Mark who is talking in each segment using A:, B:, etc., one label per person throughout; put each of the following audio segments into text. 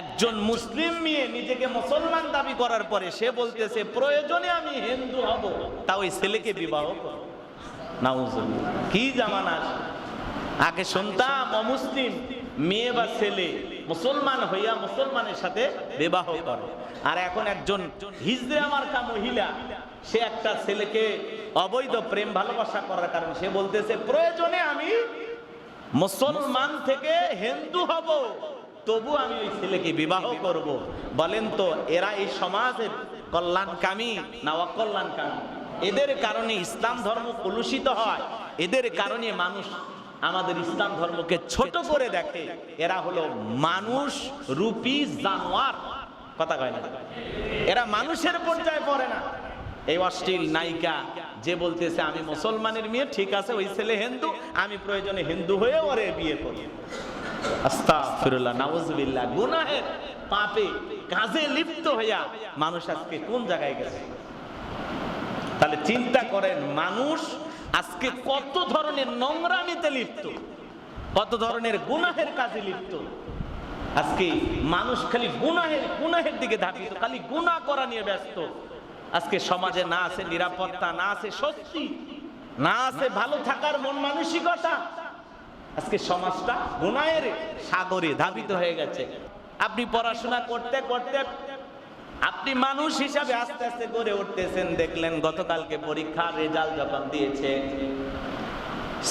A: একজন মুসলিম মেয়ে নিজেকে মুসলমান দাবি করার পরে সে বলতেছে, প্রয়োজনে আমি হিন্দু হব। তা ওই ছেলেকে বিবাহ। কি জামানা? আগে শুনতাম, অমুসলিম মেয়ে বা ছেলে মুসলমান হইয়া মুসলমানের সাথে বিবাহ করে। আর এখন একজন হিজড়ে মার্কা মহিলা, সে একটা ছেলেকে অবৈধ প্রেম ভালোবাসা করার কারণে সে বলতেছে, প্রয়োজনে আমি মুসলমান থেকে হিন্দু হব। তবু আমি ওই ছেলেকে বিবাহ করব। বলেন তো, এরা এই সমাজের কল্যাণকামী না অকল্যাণকামী? এদের কারণে ইসলাম ধর্ম কলুষিত হয়। এদের কারণে মানুষ আমাদের ইসলাম ধর্মকে ছোট করে দেখে। এরা হলো মানুষ রূপী জানোয়ার। কথা কয় না? এরা মানুষের পর্যায়ে পড়ে না। এই অশ্লীল নায়িকা যে বলতেছে, আমি মুসলমানের মেয়ে, ঠিক আছে, ওই ছেলে হিন্দু, আমি প্রয়োজনে হিন্দু হয়ে ওরে বিয়ে করি আস্তাগফিরুল্লাহ, নাউজুবিল্লাহ, গুনাহের পাপে কাজে লিপ্ত হইয়া মানুষ আজকে কোন জায়গায় গেছে? তাহলে চিন্তা করেন, মানুষ আজকে কত ধরনের নোংরামিতে লিপ্ত, কত ধরনের গুনাহের কাজে লিপ্ত। আজকে মানুষ খালি গুনাহের গুনাহের দিকে ধাবিত, খালি গুনাহ করা নিয়ে ব্যস্ত। আজকে সমাজে না আছে নিরাপত্তা, না আছে সত্যি না আছে ভালো থাকার মন মানসিকতা। আজকে সমাজটা গুনাহের সাগরে ধাবিত হয়ে গেছে। আপনি পড়াশোনা করতে করতে আপনি মানুষ হিসাবে আস্তে আস্তে গড়ে উঠতেছেন। দেখলেন গতকালকে পরীক্ষার রেজাল্ট যখন দিয়েছে,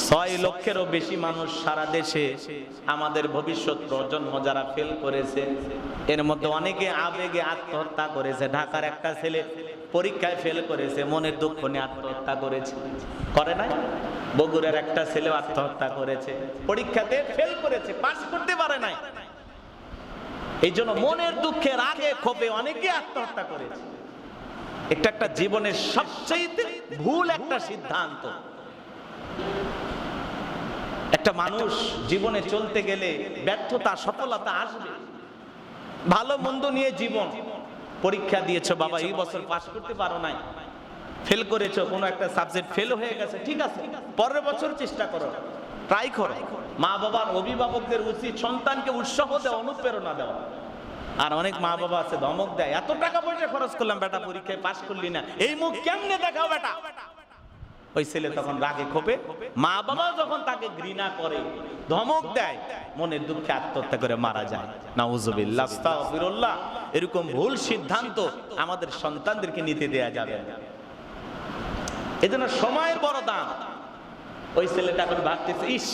A: ছয় লক্ষেরও বেশি মানুষ সারা দেশে আমাদের ভবিষ্যৎ প্রজন্ম যারা ফেল করেছে, এর মধ্যে অনেকে আবেগে আত্মহত্যা করেছে। ঢাকার একটা ছেলে পরীক্ষায় ফেল করেছে, মনের দুঃখ নিয়ে আত্মহত্যা করেছে। করে নাই? বগুড়ার একটা ছেলে আত্মহত্যা করেছে। পরীক্ষাতে ফেল করেছে পাস করতে পারে নাই। এই জন্য মনের দুঃখের আগে ক্ষোভে অনেকে আত্মহত্যা করেছে। এটা একটা জীবনের সবচেয়ে ভুল একটা সিদ্ধান্ত। একটা মানুষ জীবনে চলতে গেলে ব্যর্থতা, সফলতা আসবে। ভালো, মন্দ নিয়ে জীবন। পরীক্ষা দিয়েছ বাবা এই বছর পাশ করতে পারো নাই। ফেল করেছ কোনো একটা সাবজেক্ট ফেল হয়ে গেছে ঠিক আছে? পরের বছর চেষ্টা করো। ট্রাই করো। মা বাবার অভিভাবকদের উচিত সন্তানকে উৎসাহ দেওয়া অনুপ্রেরণা দেওয়া। আর অনেক মা বাবা আছে ধমক দেয় এত টাকা পয়সা খরচ করলাম বেটা পরীক্ষায় পাশ করলি না। এই মুখ কেমনে দেখাও বেটা? ওই ছেলে তখন রাগে ক্ষোভে। মা বাবা যখন তাকে ঘৃণা করে, ধমক দেয়, মনের দুঃখে আত্মহত্যা করে মারা যায়। নাউজুবিল্লাহ এরকম ভুল সিদ্ধান্ত আমাদের সন্তানদেরকে নিতে দেয়া যাবে এজন্য সময়ের বড় দাম। ওই ছেলেটা এখন ভাবতেছে, ইস,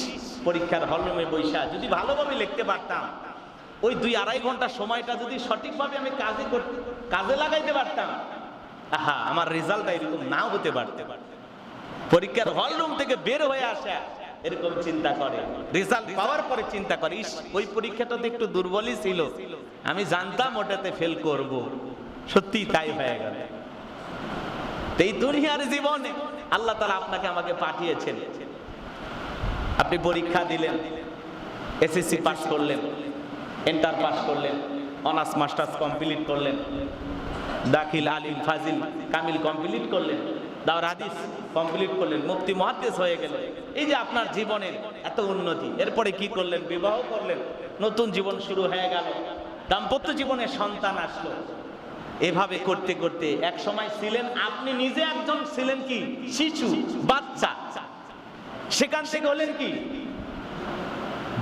A: পরীক্ষার হলরুমে বৈশা, যদি ভালোভাবে লিখতে পারতাম, ওই দুই আড়াই ঘণ্টা সময়টা যদি সঠিকভাবে আমি কাজে কাজে লাগাইতে পারতাম, আহা, আমার রেজাল্টটা এরকম নাও হতে পারতে। পরীক্ষার হল রুম থেকে বের হয়ে আসা এরকম চিন্তা করে। রেজাল্ট পাওয়ার পরে চিন্তা করে ইস ওই পরীক্ষাটা তো একটু দুর্বলই ছিল। আমি জানতাম ওটাতে ফেল করব। সত্যি তাই হয়ে গেল। এই দুনিয়ার জীবনে আল্লাহ তালা আপনাকে আমাকে পাঠিয়েছেন। আপনি পরীক্ষা দিলেন এসএসসি পাস করলেন এন্টার পাস করলেন অনার্স মাস্টার্স কমপ্লিট করলেন দাখিল আলিম ফাজিল কামিল কমপ্লিট করলেন। দাওর হাদিস কমপ্লিট করলেন মুক্তি মহাদ্দেশ হয়ে গেল এই যে আপনার জীবনের এত উন্নতি, এরপরে কি করলেন? বিবাহ করলেন, নতুন জীবন শুরু হয়ে গেল, দাম্পত্য জীবনে সন্তান আসলো। এভাবে করতে করতে এক সময় ছিলেন, আপনি নিজে একজন ছিলেন কি? শিশু, বাচ্চা। সেখান থেকে হলেন কি?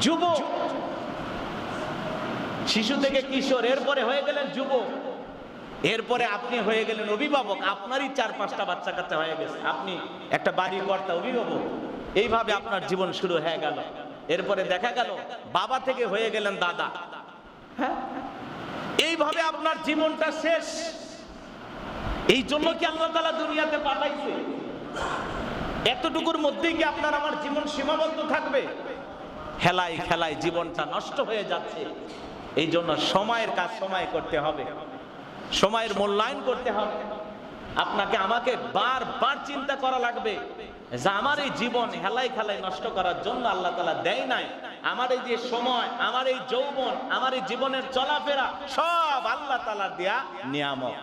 A: যুবক। শিশু থেকে কিশোর, এরপরে হয়ে গেলেন যুবক। এরপরে আপনি হয়ে গেলেন অভিভাবক, আপনারই চার পাঁচটা বাচ্চা কাচ্চা হয়ে গেছে। আপনি একটা বাড়ির কর্তা, অভিভাবক। এইভাবে আপনার জীবন শুরু হয়ে গেল। এরপরে দেখা গেল, বাবা থেকে হয়ে গেলেন দাদা। হ্যাঁ? এইভাবে আপনার জীবনটা শেষ। এই জন্য কি আল্লাহ তালা দুনিয়াতে পাঠাইছে? এতটুকুর মধ্যেই কি আপনার আমার জীবন সীমাবদ্ধ থাকবে? খেলায় খেলায় জীবনটা নষ্ট হয়ে যাচ্ছে। এই জন্য সময়ের কাজ সময় করতে হবে। সময়ের মূল্যায়ন করতে হবে। আপনাকে আমাকে বারবার চিন্তা করা লাগবে যে আমার এই জীবন হেলাই খেলাই নষ্ট করার জন্য আল্লাহ তালা দেয় নাই। আমার এই যে সময়, আমার এই যৌবন, আমার এই জীবনের চলাফেরা সব আল্লাহ তালা দেয়া নিয়ামত।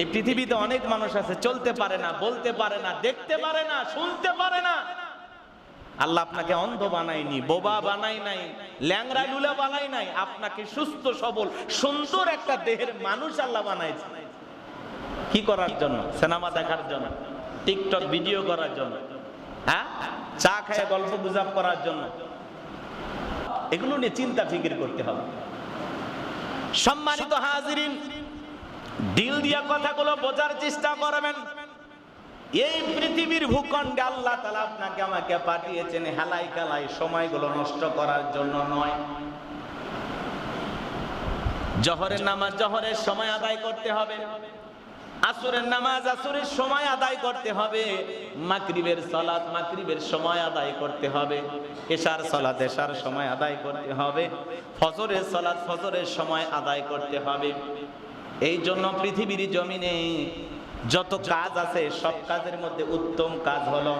A: এই পৃথিবীতে অনেক মানুষ আছে, চলতে পারে না, বলতে পারে না, দেখতে পারে না, শুনতে পারে না। আল্লাহ আপনাকে অন্ধ বানায়নি, বোবা বানাই নাই। ল্যাংরা লুলা বালাই নাই, আপনাকে সুস্থ, সবল, সুন্দর একটা দেহের মানুষ আল্লাহ বানাইছে। কি করার জন্য? সিনেমা দেখার জন্য, টিকটক ভিডিও করার জন্য হ্যাঁ? চা খায় গল্প গুজব করার জন্য। এগুলো নিয়ে চিন্তা ফিকির করতে হবে। সম্মানিত হাজিরিন, দিল দিয়া কথাগুলো বোঝার চেষ্টা করবেন। এই পৃথিবীর ভূখণ্ডে আল্লাহ তালা আপনাকে আমাকে পাঠিয়েছেন হেলাই খেলাই সময়গুলো নষ্ট করার জন্য নয়। জহরের নামাজ জহরের সময় আদায় করতে হবে। আসরের নামাজ আসরের সময় আদায় করতে হবে। মাকরিবের সালাত মাকরিবের সময় আদায় করতে হবে। এশার সালাত এশার সময় আদায় করতে হবে। ফজরের সালাত ফজরের সময় আদায় করতে হবে। এই জন্য পৃথিবীর জমিনে যত কাজ আছে, সব কাজের মধ্যে উত্তম কাজ হলো,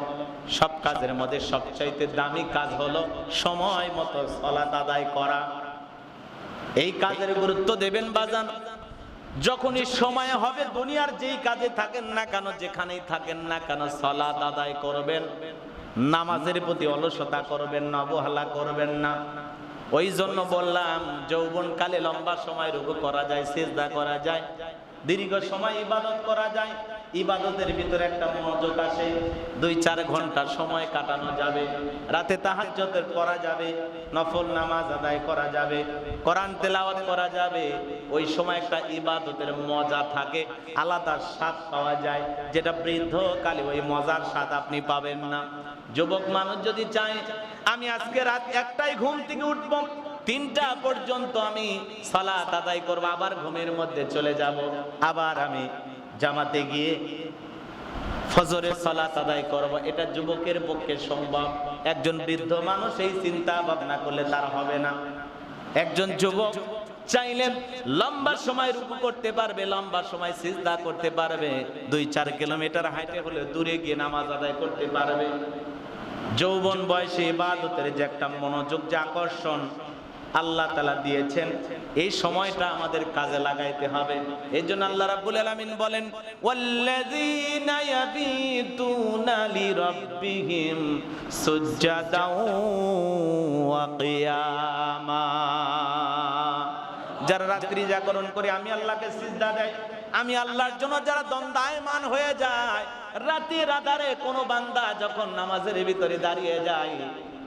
A: সব কাজের মধ্যে সবচাইতে দামি কাজ হলো সময় মতো সলাত আদায় করা। এই কাজের গুরুত্ব দেবেন বাজান। যখনই সময় হবে, দুনিয়ার যেই কাজে থাকেন না কেন, যেখানেই থাকেন না কেন সলাত আদায় করবেন। নামাজের প্রতি অলসতা করবেন না, অবহেলা করবেন না। ওই জন্য বললাম, যৌবনকালে লম্বা সময় রুকু করা যায়, সেজদা করা যায়। দীর্ঘ সময় ইবাদত করা যায়। ইবাদতের ভিতরে একটা মনোযোগ আসে। দুই চার ঘণ্টা সময় কাটানো যাবে। রাতে তাহাজ্জতের করা যাবে। নফল নামাজ আদায় করা যাবে। কোরআন তেলাওয়াত করা যাবে। ওই সময় একটা ইবাদতের মজা থাকে। আলাদা স্বাদ পাওয়া যায়। যেটা বৃদ্ধ বৃদ্ধকালে ওই মজার স্বাদ আপনি পাবেন না। যুবক মানুষ যদি চায়, আমি আজকে রাত একটাই ঘুম থেকে উঠবো। তিনটা পর্যন্ত আমি সালাত আদায় করব, আবার ঘুমের মধ্যে চলে যাব। আবার আমি জামাতে গিয়ে ফজরের সালাত আদায় করব। এটা যুবকের পক্ষে সম্ভব। একজন বৃদ্ধ মানুষ এই চিন্তা ভাবনা করলে তার হবে না। একজন যুবক চাইলেন লম্বা সময় রুকু করতে পারবে, লম্বা সময় সিজদা করতে পারবে। দুই চার কিলোমিটার হাইটে হলে দূরে গিয়ে নামাজ আদায় করতে পারবে। যৌবন বয়সে ইবাদতের যে একটা মনোযোগ, যে আকর্ষণ আল্লাহ তালা দিয়েছেন, এই সময়টা আমাদের কাজে লাগাইতে হবে। এই জন্য আল্লাহ রাব্বুল আলামিন বলেন, ওয়াল্লাযীনা ইয়াবিতুনা লিরাব্বিহিম সুজদাও ওয়া কিয়ামা। যারা রাত্রি জাগরণ করে আমি আল্লাহকে সিজদা দেয় আমি আল্লাহর জন্য যারা দ্বন্দ্বায়মান হয়ে যায়, রাতের আধারে কোনো বান্দা যখন নামাজের ভিতরে দাঁড়িয়ে যায়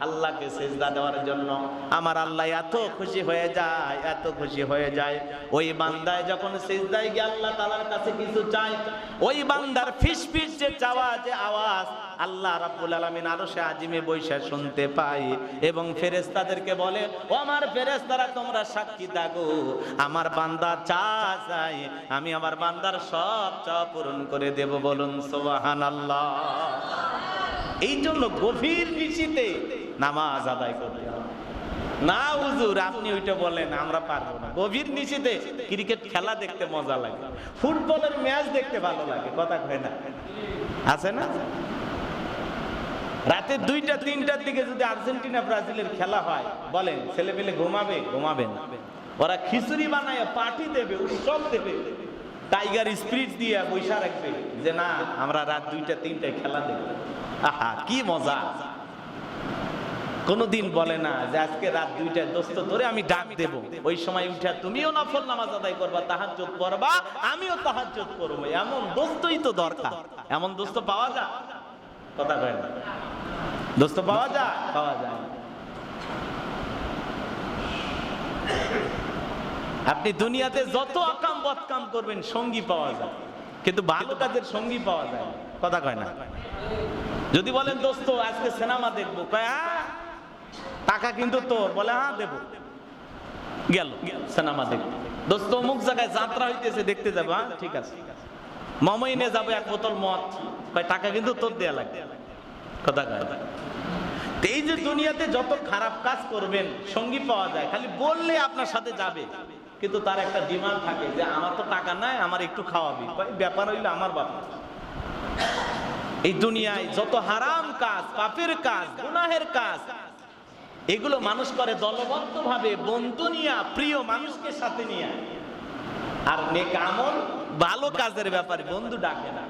A: আল্লাহকে সেজদা দেওয়ার জন্য। আমার আল্লাহ এত খুশি হয়ে যায়, এত খুশি হয়ে যায়। ওই বান্দায় যখন সেজদায় গিয়ে আল্লাহ তালার কাছে কিছু চায়, ওই বান্দার ফিস ফিস যে চাওয়া, যে আওয়াজ, আল্লাহ রাব্বুল আলামিন আরও সে আজিমে বৈশা শুনতে পাই এবং ফেরেশতাদেরকে বলে, ও আমার ফেরেশতারা, তোমরা সাক্ষী থাকো আমার বান্দা চা চাই আমি আমার বান্দার সব চাওয়া পূরণ করে দেব। বলুন, সুবহানাল্লাহ। এই জন্য গভীর নিশিতে নামাজ আদায় করতে হবে। না, হুজুর, আপনি ওইটা বলেন, আমরা পারব না। গভীর নিশিতে ক্রিকেট খেলা দেখতে মজা লাগে। ফুটবলের ম্যাচ দেখতে ভালো লাগে, কথা কয় না? আছে না? রাতে দুইটা, তিনটার দিকে যদি আর্জেন্টিনা, ব্রাজিলের খেলা হয়, বলেন ছেলে পেলে ঘুমাবে? ঘুমাবে না। ওরা খিচুড়ি বানায়, পার্টি দেবে, উৎসব দেবে। টাইগার স্পিরিট দিয়ে বৈশা রাখবে যে, না, আমরা রাত দুইটা, তিনটায় খেলা দেখব। আহা, কি মজা! কোনদিন বলে না যে আজকে রাত দুইটায় দোস্ত ধরে আমি ডাক দেব। ওই সময় উঠা তুমিও নফল নামাজ আদায় করবা তাহাজ্জুদ করবা আমিও তাহাজ্জুদ করব এমন দোস্তই তো দরকার। এমন দোস্ত পাওয়া যায়? কথা কয় না। দোস্ত পাওয়া যায়? পাওয়া যায়। আপনি দুনিয়াতে যত আকাম বদকাম করবেন সঙ্গী পাওয়া যায়। কিন্তু ভালো কাজের সঙ্গী পাওয়া যায়। কথা কয় না। যদি বলেন দোস্ত আজকে সিনেমা দেখব। কয় "হ্যাঁ, টাকা কিন্তু তোর বলে হ্যাঁ দেবো। গেল, সিনেমা দেখব দোস্ত অমুক জায়গায় যাত্রা হইতেছে, দেখতে যাব হ্যাঁ ঠিক আছে। মমই নিয়ে যাব, এক বোতল মদ। কয় টাকা কিন্তু তোর দেয়া লাগবে। কথা তো এই যে দুনিয়াতে যত খারাপ কাজ করবেন, সঙ্গী পাওয়া যায়, খালি বললে আপনার সাথে যাবে। কিন্তু তার একটা ডিমান্ড থাকে যে, আমার তো টাকা নাই, আমার একটু খাওয়াবি। ব্যাপার হইলে আমার বাবা এই দুনিয়ায় যত হারাম কাজ, পাপের কাজ, গুনাহের কাজ এগুলো মানুষ করে দলবদ্ধ ভাবে বন্ধু নিয়া, প্রিয় মানুষকে সাথে নিয়ে। আর নেক আমল ভালো কাজের ব্যাপারে বন্ধু ডাকে না।